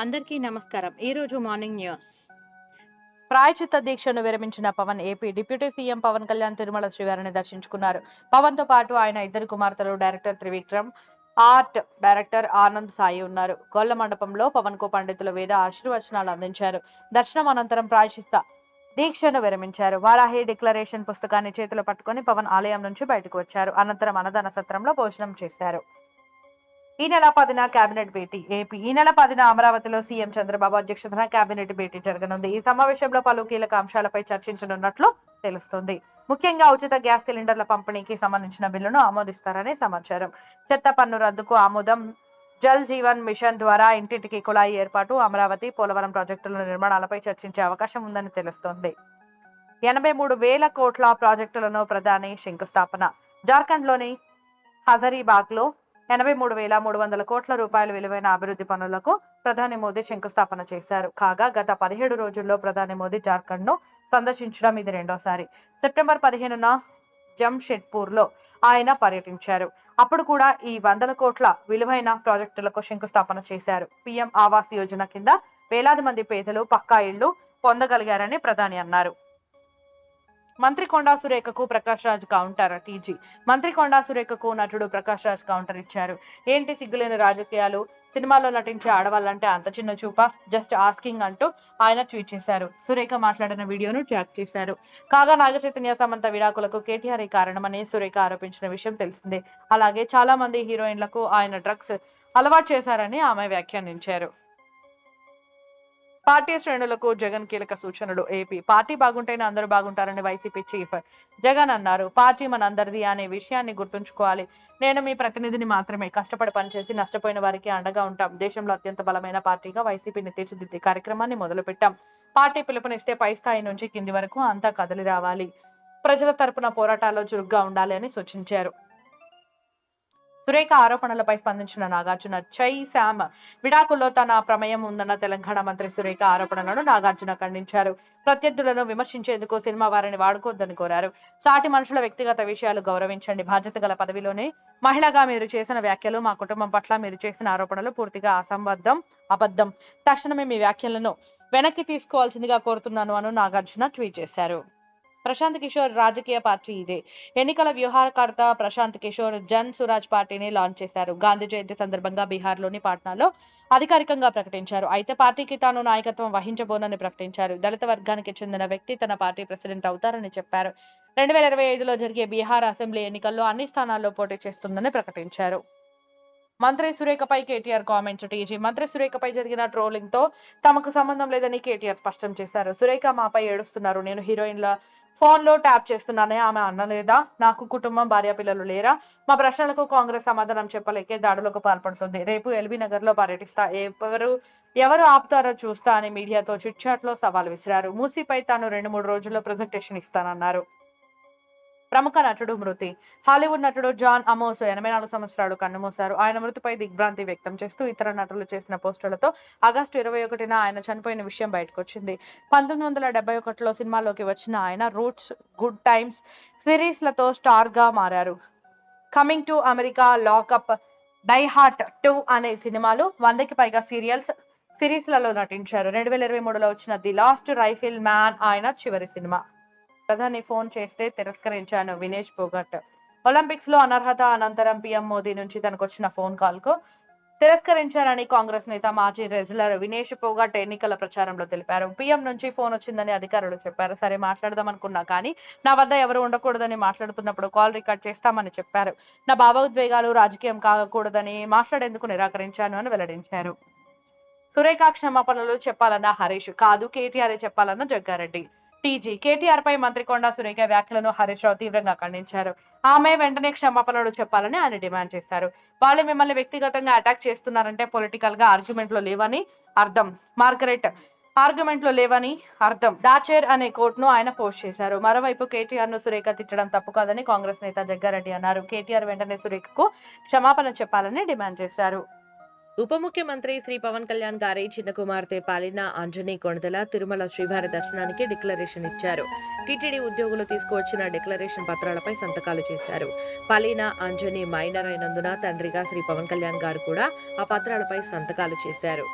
అందరికీ నమస్కారం. ఈ రోజు మార్నింగ్ న్యూస్. ప్రాయచిత్త దీక్షను విరమించిన Pawan AP deputy CM Pawan Kalyan Tirumala శ్రీవారిని దర్శించుకున్నారు. పవన్తో పాటు ఆయన ఇద్దరు కుమార్తెలు director Trivikram art director Anand Sai ఉన్నారు. గొల్ల మండపంలో పవన్కు పండితులు వేద ఆశీర్వచనాలు అందించారు. దర్శనం అనంతరం ప్రాయచిత్త దీక్షను విరమించారు. వారాహి డిక్లరేషన్ పుస్తకాన్ని చేతిలో పట్టుకొని పవన్ ఆలయం నుంచి బయటకు వచ్చారు. అనంతరం అన్నదాన సత్రంలో భోజనం చేశారు. ఈ నెల పదిన కేబినెట్ భేటీ. ఏపీ ఈ నెల పదిన అమరావతిలో సీఎం చంద్రబాబు అధ్యక్షతన కేబినెట్ భేటీ జరగనుంది. ఈ సమావేశంలో పలు కీలక అంశాలపై చర్చించనున్నట్లు తెలుస్తుంది. ముఖ్యంగా ఉచిత గ్యాస్ సిలిండర్ల పంపిణీకి సంబంధించిన బిల్లును ఆమోదిస్తారని సమాచారం. చెత్త పన్ను రద్దుకు ఆమోదం జల్ జీవన్ మిషన్ ద్వారా ఇంటింటికి కుళాయి ఏర్పాటు అమరావతి పోలవరం ప్రాజెక్టుల నిర్మాణాలపై చర్చించే అవకాశం ఉందని తెలుస్తోంది. ఎనభై మూడు వేల కోట్ల ప్రాజెక్టులను ప్రధాని శంకుస్థాపన. జార్ఖండ్లోని హజరీబాగ్లో ఎనభై మూడు వేల మూడు వందల కోట్ల రూపాయల విలువైన అభివృద్ధి పనులకు ప్రధాని మోదీ శంకుస్థాపన చేశారు. కాగా గత పదిహేడు రోజుల్లో ప్రధాని మోదీ జార్ఖండ్ను సందర్శించడం ఇది రెండోసారి. సెప్టెంబర్ పదిహేనున జంషెడ్పూర్లో ఆయన పర్యటించారు. అప్పుడు కూడా ఈ వందల కోట్ల విలువైన ప్రాజెక్టులకు శంకుస్థాపన చేశారు. పీఎం ఆవాస్ యోజన కింద వేలాది మంది పేదలు పక్కా ఇళ్ళు పొందగలిగారని ప్రధాని అన్నారు. మంత్రి కొండా సురేఖకు ప్రకాష్ రాజ్ కౌంటర్ టీజీ. మంత్రి కొండా సురేఖకు నటుడు ప్రకాష్ రాజ్ కౌంటర్ ఇచ్చారు. ఏంటి సిగ్గులేని రాజకీయాలు? సినిమాలో నటించే ఆడవాళ్ళంటే అంత చిన్న చూప? జస్ట్ ఆస్కింగ్ అంటూ ఆయన ట్వీట్ చేశారు. సురేఖ మాట్లాడిన వీడియోను ట్యాగ్ చేశారు. కాగా నాగ చైతన్య సమంత విడాకులకు కేటీఆర్ కారణమని సురేఖ ఆరోపించిన విషయం తెలిసిందే. అలాగే చాలా మంది హీరోయిన్లకు ఆయన డ్రగ్స్ అలవాటు చేశారని ఆమె వ్యాఖ్యానించారు. పార్టీ శ్రేణులకు జగన్ కీలక సూచనలు. ఏపీ పార్టీ బాగుంటేనే అందరూ బాగుంటారని వైసీపీ చీఫ్ జగన్ అన్నారు. పార్టీ మనందరిది అనే విషయాన్ని గుర్తుంచుకోవాలి. నేను మీ ప్రతినిధిని మాత్రమే. కష్టపడి పనిచేసి నష్టపోయిన వారికి అండగా ఉంటాం. దేశంలో అత్యంత బలమైన పార్టీగా వైసీపీని తీర్చిదిద్దే కార్యక్రమాన్ని మొదలుపెట్టాం. పార్టీ పిలుపునిస్తే పై స్థాయి నుంచి కింది వరకు అంతా కదిలి రావాలి. ప్రజల తరపున పోరాటాల్లో చురుగ్గా ఉండాలి అని సూచించారు. సురేఖ ఆరోపణలపై స్పందించిన నాగార్జున చై శామ్ విడాకుల్లో తన ప్రమేయం ఉందన్న తెలంగాణ మంత్రి సురేఖ ఆరోపణలను నాగార్జున ఖండించారు. ప్రత్యర్థులను విమర్శించేందుకు సినిమా వారిని వాడుకోవద్దని కోరారు. సాటి మనుషుల వ్యక్తిగత విషయాలు గౌరవించండి. బాధ్యత గల పదవిలోనే మహిళగా మీరు చేసిన వ్యాఖ్యలు మా కుటుంబం పట్ల మీరు చేసిన ఆరోపణలు పూర్తిగా అసంబద్ధం అబద్ధం. తక్షణమే మీ వ్యాఖ్యలను వెనక్కి తీసుకోవాల్సిందిగా కోరుతున్నాను అను నాగార్జున ట్వీట్ చేశారు. ప్రశాంత్ కిషోర్ రాజకీయ పార్టీ ఇదే. ఎన్నికల వ్యూహారకర్త ప్రశాంత్ కిషోర్ జన్ సురాజ్ పార్టీని లాంచ్ చేశారు. గాంధీ జయంతి సందర్భంగా బీహార్లోని పాట్నాలో అధికారికంగా ప్రకటించారు. అయితే పార్టీకి తాను నాయకత్వం వహించబోనని ప్రకటించారు. దళిత వర్గానికి చెందిన వ్యక్తి తన పార్టీ ప్రెసిడెంట్ అవుతారని చెప్పారు. రెండు వేల ఇరవై ఐదులో జరిగే బీహార్ అసెంబ్లీ ఎన్నికల్లో అన్ని స్థానాల్లో పోటీ చేస్తుందని ప్రకటించారు. మంత్రి సురేఖపై కేటీఆర్ కామెంట్. టీజీ మంత్రి సురేఖపై జరిగిన ట్రోలింగ్తో తమకు సంబంధం లేదని కేటీఆర్ స్పష్టం చేశారు. సురేఖ మాపై ఏడుస్తున్నారు. నేను హీరోయిన్ల ఫోన్లో ట్యాప్ చేస్తున్నానే ఆమె అనలేదా నాకు కుటుంబం భార్య పిల్లలు లేరా? మా ప్రశ్నలకు కాంగ్రెస్ సమాధానం చెప్పలేకే దాడులకు పాల్పడుతుంది. రేపు ఎల్బీ నగర్లో పర్యటిస్తా. ఎవరు ఎవరు ఆపుతారో చూస్తా అని మీడియాతో చిట్చాట్లో సవాల్ విసిరారు. మూసీపై తాను రెండు మూడు రోజుల్లో ప్రజెంటేషన్ ఇస్తానన్నారు. ప్రముఖ నటుడు మృతి. హాలీవుడ్ నటుడు జాన్ అమోస్ ఎనభై నాలుగు సంవత్సరాలు కన్నుమూశారు ఆయన మృతిపై దిగ్భ్రాంతి వ్యక్తం చేస్తూ ఇతర నటులు చేసిన పోస్టులతో ఆగస్టు ఇరవై ఒకటిన ఆయన చనిపోయిన విషయం బయటకొచ్చింది. పంతొమ్మిది వందల డెబ్బై ఒకటిలో సినిమాలోకి వచ్చిన ఆయన రూట్స్ గుడ్ టైమ్స్ సిరీస్లతో స్టార్గా మారారు. Coming to America lockup die hard two అనే సినిమాలు వందకి పైగా సీరియల్స్ సిరీస్లలో నటించారు. రెండు వేల ఇరవై మూడులో వచ్చిన ది లాస్ట్ రైఫిల్ మ్యాన్ ఆయన చివరి సినిమా. ప్రధాని ఫోన్ చేస్తే తిరస్కరించాను వినేష్ పోగట్ ఒలింపిక్స్లో అనర్హత అనంతరం పీఎం మోదీ నుంచి తనకు వచ్చిన ఫోన్ కాల్కు తిరస్కరించారని కాంగ్రెస్ నేత మాజీ రెజ్లర్ వినేష్ పోగట్ ఎన్నికల ప్రచారంలో తెలిపారు. పీఎం నుంచి ఫోన్ వచ్చిందని అధికారులు చెప్పారు. సరే మాట్లాడదాం అనుకున్నా కానీ నా వద్ద ఎవరు ఉండకూడదని మాట్లాడుతున్నప్పుడు కాల్ రికార్డ్ చేస్తామని చెప్పారు. నా భావోద్వేగాలు రాజకీయం కాకూడదని మాట్లాడేందుకు నిరాకరించాను అని వెల్లడించారు. సురేఖ క్షమాపణలు చెప్పాలన్న హరీష్ కాదు. కేటీఆర్ చెప్పాలన్న జగ్గారెడ్డి. టీజీ కేటీఆర్ పై మంత్రి కొండా సురేఖ వ్యాఖ్యలను హరీష్ రావు తీవ్రంగా ఖండించారు. ఆమె వెంటనే క్షమాపణలు చెప్పాలని ఆయన డిమాండ్ చేశారు. వాళ్ళు మిమ్మల్ని వ్యక్తిగతంగా అటాక్ చేస్తున్నారంటే పొలిటికల్గా ఆర్గ్యుమెంట్లో లేవని అర్థం. మార్గరెట్ ఆర్గ్యుమెంట్లో లేవని అర్థం. దాచేర్ అనే కోట్ను ఆయన పోస్ట్ చేశారు. మరోవైపు కేటీఆర్ను సురేఖ తిట్టడం తప్పు కాదని కాంగ్రెస్ నేత జగ్గారెడ్డి అన్నారు. కేటీఆర్ వెంటనే సురేఖకు క్షమాపణ చెప్పాలని డిమాండ్ చేశారు. ఉప ముఖ్యమంత్రి శ్రీ పవన్ కళ్యాణ్ గారి చిన్న కుమార్తె పాలిన అంజనీ కొణదల తిరుమల శ్రీవారి దర్శనానికి డిక్లరేషన్ ఇచ్చారు. టీటీడీ ఉద్యోగులు తీసుకువచ్చిన డిక్లరేషన్ పత్రాలపై సంతకాలు చేశారు. పాలిన అంజనీ మైనర్ అయినందున తండ్రిగా శ్రీ పవన్ కళ్యాణ్ గారు కూడా ఆ పత్రాలపై సంతకాలు చేశారు.